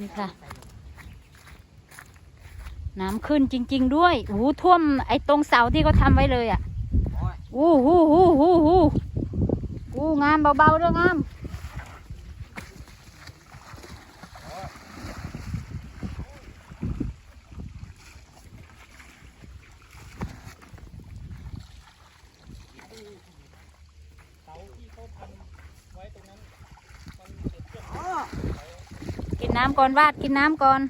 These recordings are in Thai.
นี่ค่ะ น้ำขึ้นจริง ๆ ด้วยโอ้โหท่วมไอ้ตรงเสาที่เขาทำไว้เลยอะโอ้โหโอ้โหโอ้โหโอ้งามเบาๆเด้องาม น้ำก่อนวาดกินน้ำก่อน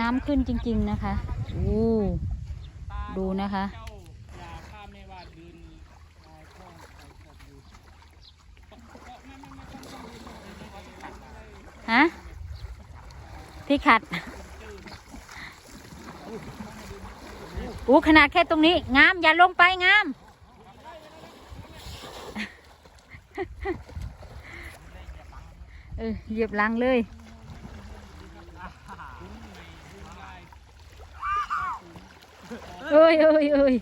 น้ำขึ้นจริง ๆ นะคะ โอ้ ดูนะคะ เจ้าอย่าข้ามไม่ว่ายืนลายข้องไปขอบอยู่ไม่ไม่ไม่ต้องต้องยืนตรงนี้ ฮะ ที่ขัดอู้ขนาดแค่ตรงนี้ งาม อย่าลงไปงาม เออเหยียบลังเลยเอ้ยเอ้ยเอ้ย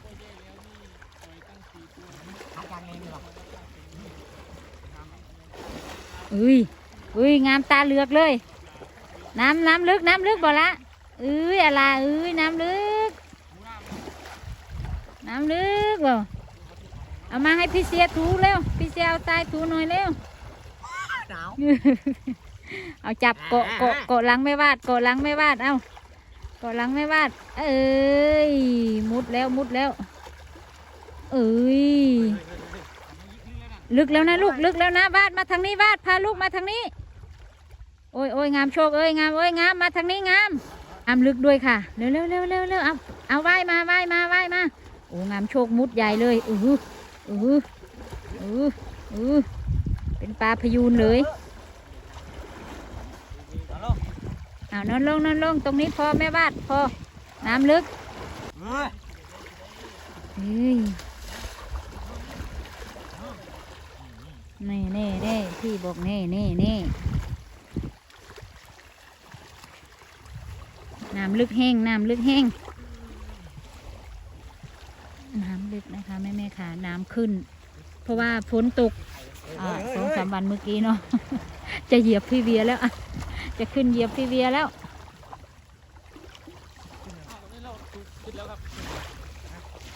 เอ้ยเอ้ยงามตาเหลือกเลย น้ำน้ำลึกน้ำลึกบ่ละเอ้ยอะไรเอ้ยน้ำลึก น้ำลึกบ่เอามาให้พี่เสียถูเร็วพี่เสียเอาใตายถูหน่อยเร็วหนาวเอาจับเกาะเกาะเกาะหลังไม่วาดเกาะหลังไม่วาดเอาเกาะหลังไม่วาด เอ้ยมุดแล้วมุดแล้วเอ้ยลึกแล้วนะลูกลึกแล้วนะวาดมาทางนี้วาดพาลูกมาทางนี้โอ้ยโอ้ยงามโชคเอ้ยงามเอ้ยงามมาทางนี้งามงามลึกด้วยค่ะเร็วเร็วเร็วเร็วเร็วเอาเอาว่ายมาว่ายมาว่ายมาโอ้งามโชคมุดใหญ่เลยอือออืออืออือเป็นปลาพยูนเลยเอานอนลงนอนลงตรงนี้พอแม่วาดพอน้ำลึกเฮ้ยเฮ้ยแน่น่แน่พี่บอกแน่แน่แน่ น้ำลึกแห้งน้ำลึกแห้งน้ำลึกนะคะแม่แม่ค่ะน้ำขึ้น เพราะว่าฝนตกอ่าสองสามวันเมื่อกี้เนาะจะเหยียบพี่เวียแล้วอะจะขึ้นเหยียบพี่เวียแล้วขึ้นแล้วครับ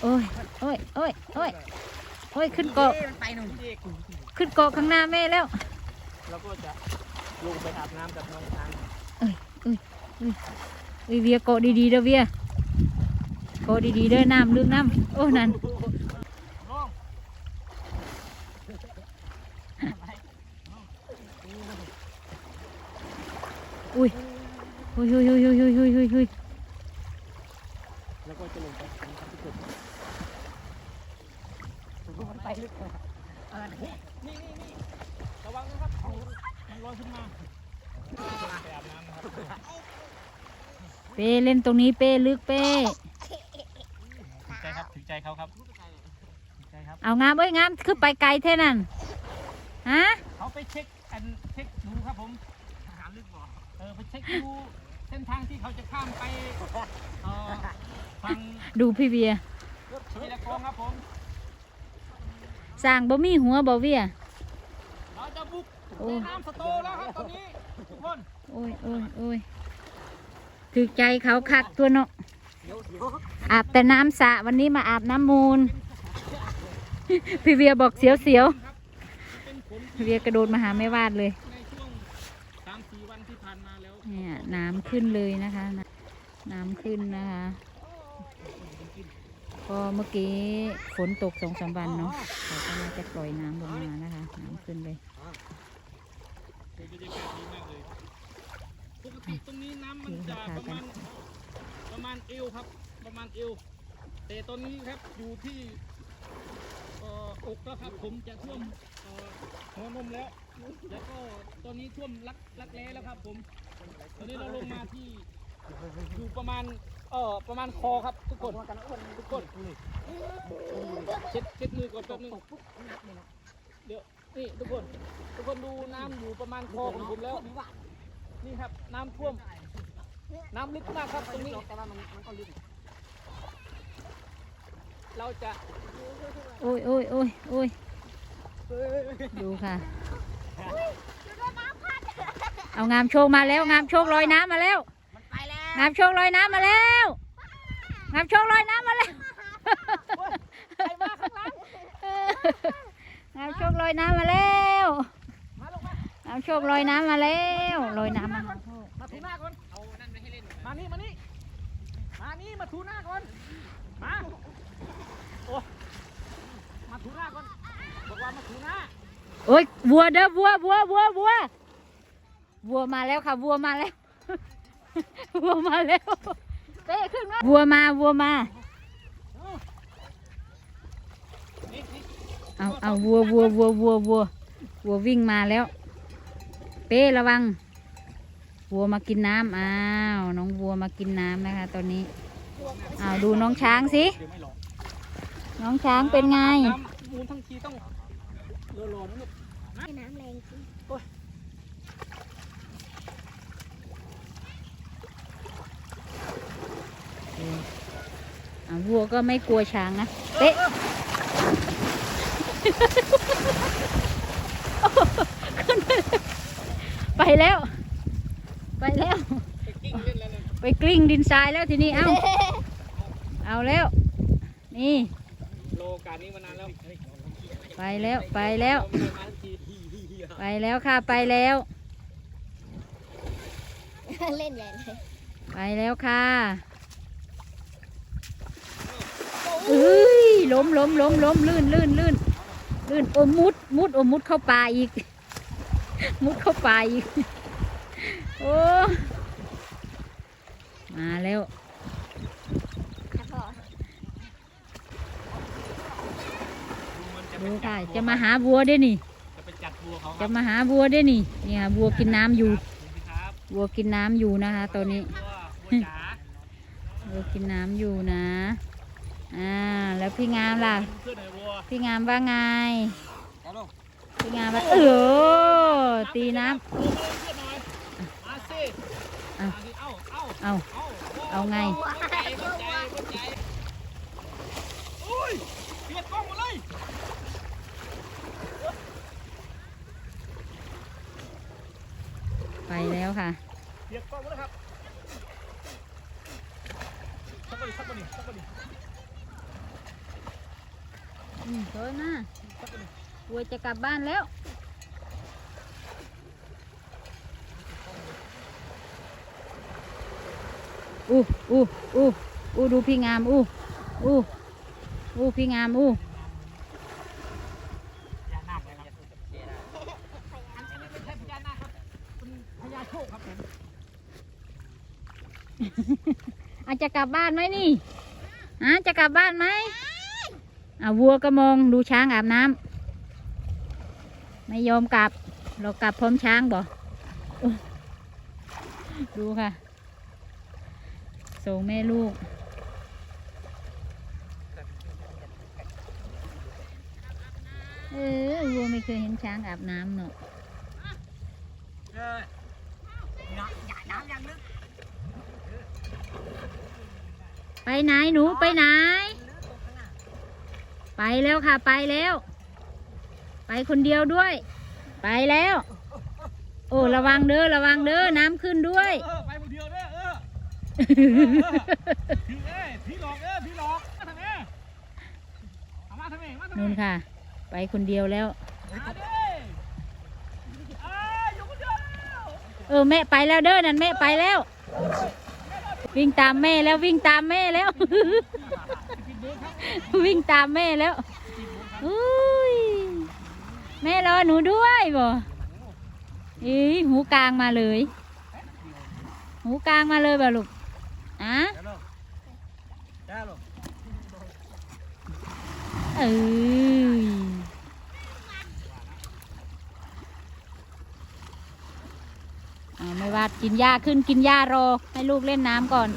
โอ้ยโอ้ยโอ้ยโอ้ยโอ้ยขึ้นเกาะมันไปหนุ่มพี่เอกขึ้นเกาะข้างหน้าแม่แล้วเราก็จะลงไปอาบน้ำกับน้องช้างวิเวียเกาะดีๆเด้อเวียเกาะดีๆเด้อน้ำลึกน้ำโอ้นั่นลงอุ้ยอุ้ยอุ้ยอุ้ยอุ้ยอุ้ยอุ้ยอุ้ยอุ้ย แล้วก็จะลงไปนะครับทุกคน มันไปลึกเลยเออนี่ นี่นี่นี่ระวังนะครับมันลอยขึ้นมาไปอาบน้ำนะครับ เป้เล่นตรงนี้เป้ลึกเป้ถึงใจครับถึงใจเขาครับถึงใจครับ เอางามเอ้ยงามขึ้นไปไกลแท่นั่นฮะเขาไปเช็คอันเช็คดูครับผมหาลึกบ่เออไปเช็คดูเส้นทางที่เขาจะข้ามไปเอ่อฝั่งดูพี่เวียวิลากองครับผมสร้างบ่มีหัวบ่เวียเราจะบุกโอ้ในน้ำสโตแล้วครับตอนนี้ทุกคนโอ้ยโอ้ยโอ้ย ถือใจเขาคักตัวเนาะเดี๋ยวเดี๋ยวอาบแต่น้ำสระวันนี้มาอาบน้ำมูล พี่เวียบอกเสียวเสียวครับเป็นผลๆพี่เวียกระโดดมาหาแม่วาดเลยในช่วงสามสี่วันที่ผ่านมาแล้วเนี่ยน้ำขึ้นเลยนะคะน้ำน้ำขึ้นนะคะก็เมื่อกี้ฝนตกสองสามวันเนาะเขาก็น่าจะปล่อยน้ำลงมานะคะ น้ำขึ้นเลย ที่ตรงนี้น้ำมันจะประมาณประมาณเอวครับ ประมาณเอวแต่ตอนนี้ครับอยู่ที่เอ่ออกแล้วครับผมจะท่วมหัวนมแล้ว แล้วก็ตอนนี้ท่วมรักรักแร้แล้วครับ ผม ตอนนี้เราลงมาที่อยู่ประมาณเอ่อประมาณคอครับทุกคนทุกคนเช็ดเช็ดมือก่อนแป๊บนึงเดี๋ยวนี่ทุกคน ทุกคนดูน้ำอยู่ประมาณคอของผมแล้ว นี่ครับน้ำท่วม น้ำลึกมากครับตรงนี้แต่ว่ามันมันก็ลึกเราจะโอ้ยโอ้ยโอ้ยโอ้ยดูค่ะ เอางามโชคมาแล้ว งามโชคลอยน้ำมาแล้วมันไปแล้ว งามโชคลอยน้ำมาแล้วงามโชคลอยน้ำมาแล้วใครมาข้างหลังงามโชคลอยน้ำมาแล้ว มาลงมางามโชคลอยน้ำมาแล้วลอยน้ำมาหาพ่อมาถูหน้าก่อนเอานั่นไม่ให้เล่นมานี่มานี่มานี่มาถูหน้าก่อนมาโอ้มาถูหน้าก่อนบอกว่ามาถูหน้าโอ้ยวัวเด้อวัววัววัววัววัวมาแล้วค่ะวัวมาแล้ววัวมาแล้วเต้ขึ้นมาวัวมาวัวมานี่นี่เอาเอาวัววัววัววัววัววัววิ่งมาแล้วเป้ระวัง วัวมากินน้ำอ้าว น้องวัวมากินน้ำนะคะ ตอนนี้อ้าวดูน้องช้างสิ น้องช้างเป็นไง น้ำมูลทั้งทีต้องรอๆนะลูกน้ำแรงจริวัวก็ไม่กลัวช้างนะเป๊ะไปแล้ว ไปแล้ว ไปกิ้งเล่นแล้วเนี่ยไปกลิ้งดินทรายแล้วทีนี้เอ้าเอาแล้ว นี่โลการนี้มานานแล้ว ไปแล้วไปแล้วไม่ได้มาทั้งทีไปแล้วค่ะไปแล้ว เล่นใหญ่เลยไปแล้วค่ะเอ้ยล้มล้มล้มล้มลื่นลื่นลื่นลื่นโอมุดมุดโอมุดเข้าป่าอีก มุดเข้าป่าอีกโอ้ มาแล้วครับพ่อดูค่ะจะมาหาวัวได้นี่ จะไปจัดวัวเขาคจะรับมาหาวัวได้นี่เนี่ยวัวกินน้ำอยู่ครับวัวกินน้ำอยู่นะคะตอนนี้วัววัวจ๋าวัวกินน้ำอยู่นะ อ่า แล้วพี่งามล่ะเพื่อนหน่อยวัวพี่งามว่าไงแล้วลูกพี่งามว่าเออ ตีน้วัวมาเพื่อนหน่อยมาสิอะมาสิเอ้าเอ้าำเอาเอ้าเอาไงวัวใจวัวใจวัวใจโอ้ยเปียกกล้องหมดเลยไปแล้วค่ะเปียกกล้องหมดเลยครับสักคนดิสักคนดิสักคนดิอืมโดยมาวัวจะกลับบ้านแล้ว อู้อู้อู้อู้ดูพี่งามอู้อู้อู้พี่งามอู้พญานาคเลยครับอันนี้ไม่ใช่พญานาครับเป็นพญาโชคครับผมอาจจะกลับบ้านไหมนี่ฮะจะกลับบ้านไหมอะวัวก็มองดูช้างอาบน้ำไม่ยอมกลับ เรากลับพร้อมช้างบ่ดูค่ะ ส่งแม่ลูก เออวัวไม่เคยเห็นช้างอาบน้ำเนอะเออน้ำอย่าน้ำยังลึกไปไหนหนูไปไหนลึกตรงข้างหน้าไปแล้วค่ะไปแล้ว ไปคนเดียวด้วย ไปแล้ว โอ้ระวังเด้อระวังเด้อน้ำขึ้นด้วยเออไป พี่เอ้ยพี่หลอกเอ้ยพี่หลอกมาทางนี้เอามาทางนี้มาทางนู่นนี้ค่ะ ไปคนเดียวแล้ว มาดิเอ้ยอยู่คนเดียวแล้วเออแม่ไปแล้วเด้อนั่นแม่ไปแล้ว วิ่งตามแม่แล้ววิ่งตามแม่แล้ว วิ่งตามแม่แล้วอุ้ยแม่รอหนูด้วยบ่อีหูกลางมาเลย หูกลางมาเลยบ่ลูกอะ ได้ลูก เอ้ยอ่าไม่ว่ากินหญ้าขึ้นกินหญ้ารอ ให้ลูกเล่นน้ำก่อน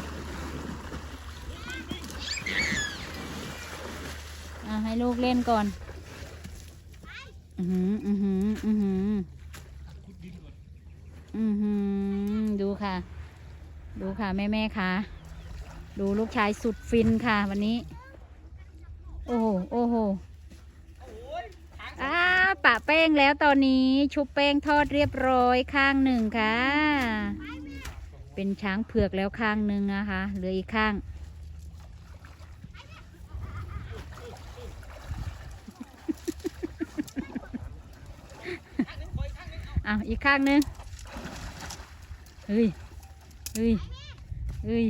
อให้ลูกเล่นก่อน อือหือ อือหือ อือหือ อือหือ ดูค่ะ ดูค่ะ แม่แม่ค่ะ ดูลูกชายสุดฟินค่ะวันนี้ โอ้โห โอ้โหอ้างอ่าปะแป้งแล้วตอนนี้ชุบแป้งทอดเรียบร้อยข้างหนึ่งค่ะ เป็นช้างเผือกแล้วข้างหนึ่งนะคะเหลืออีกข้างอยข้างนึงเอาอ้าวอีกข้างหนึ่งเฮ้ยเฮ้ยเฮ้ย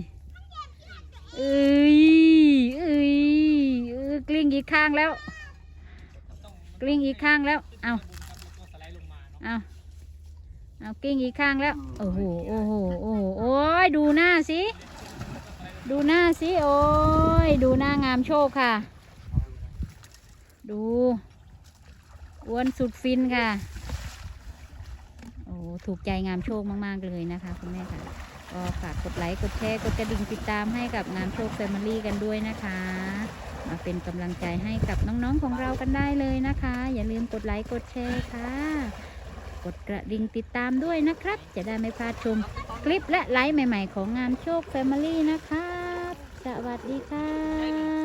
เอ้ยเอ้ยเออกลิ้งอีกข้างแล้ว กลิ้งอีกข้างแล้ว เอาเนาะเอาเอากลิ้งอีกข้างแล้ว โอ้โห โอ้โห โอ้โห โอ้ยดูหน้าสิ ดูหน้าสิ โอ้ย ดูหน้างามโชคค่ะ ดูอ้วนสุดฟินค่ะ โอ้ถูกใจงามโชคมาก ๆ เลยนะคะ คุณแม่ค่ะ ก็ฝากกดไลค์ กดแชร์ กดกระดิ่งติดตามให้กับงามโชคแฟมิลี่กันด้วยนะคะ มาเป็นกำลังใจให้กับน้องๆของเรากันได้เลยนะคะ อย่าลืมกดไลค์ กดแชร์ค่ะ กดกระดิ่งติดตามด้วยนะครับ จะได้ไม่พลาดชมคลิปและไลฟ์ใหม่ ๆ ของงานโชคแฟมิลี่นะคะ สวัสดีค่ะ